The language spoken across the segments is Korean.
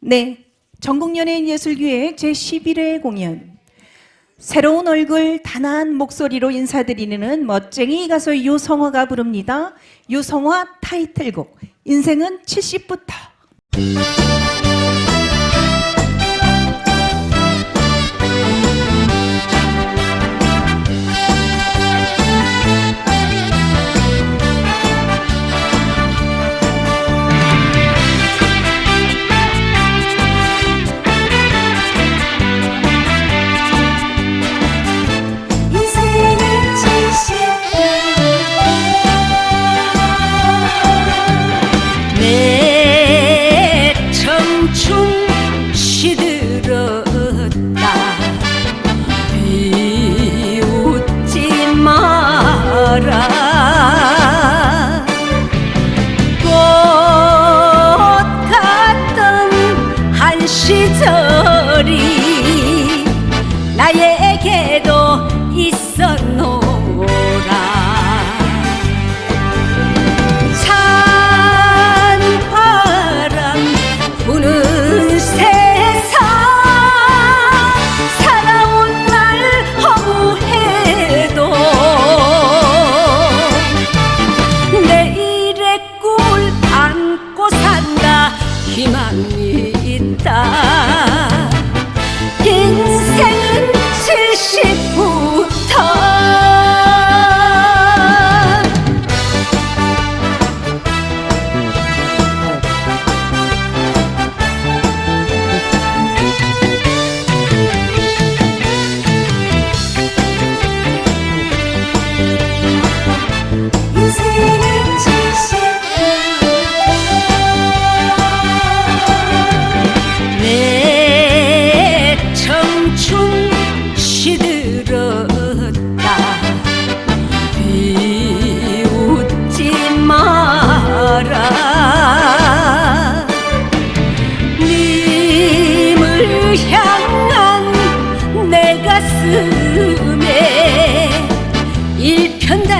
네, 전국 연예인 예술기획 제11회 공연. 새로운 얼굴, 단아한 목소리로 인사드리는 멋쟁이 가수 유성화가 부릅니다. 유성화 타이틀곡, 인생은 70부터. llorar.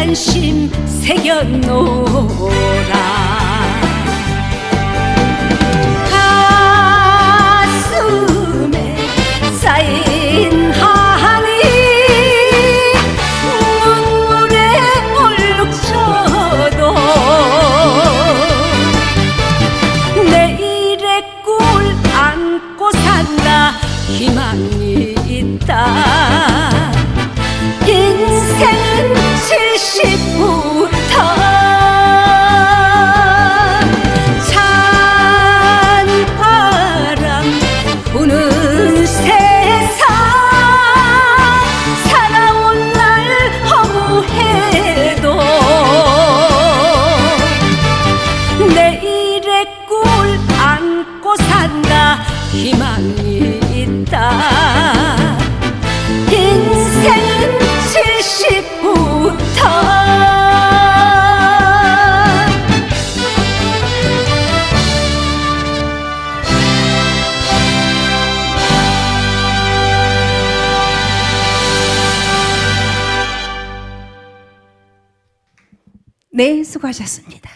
일편단심 새겨놓으라. 가슴에 쌓인 한이 눈물에 얼룩져도 내일의 꿈을 안고 산다. 희망이 인생은 70부터 찬바람 부는 세상. 살아온 날 허무해도 내일의 꿈을 안고 산다. 희망이 있다. 인생은 네, 수고하셨습니다.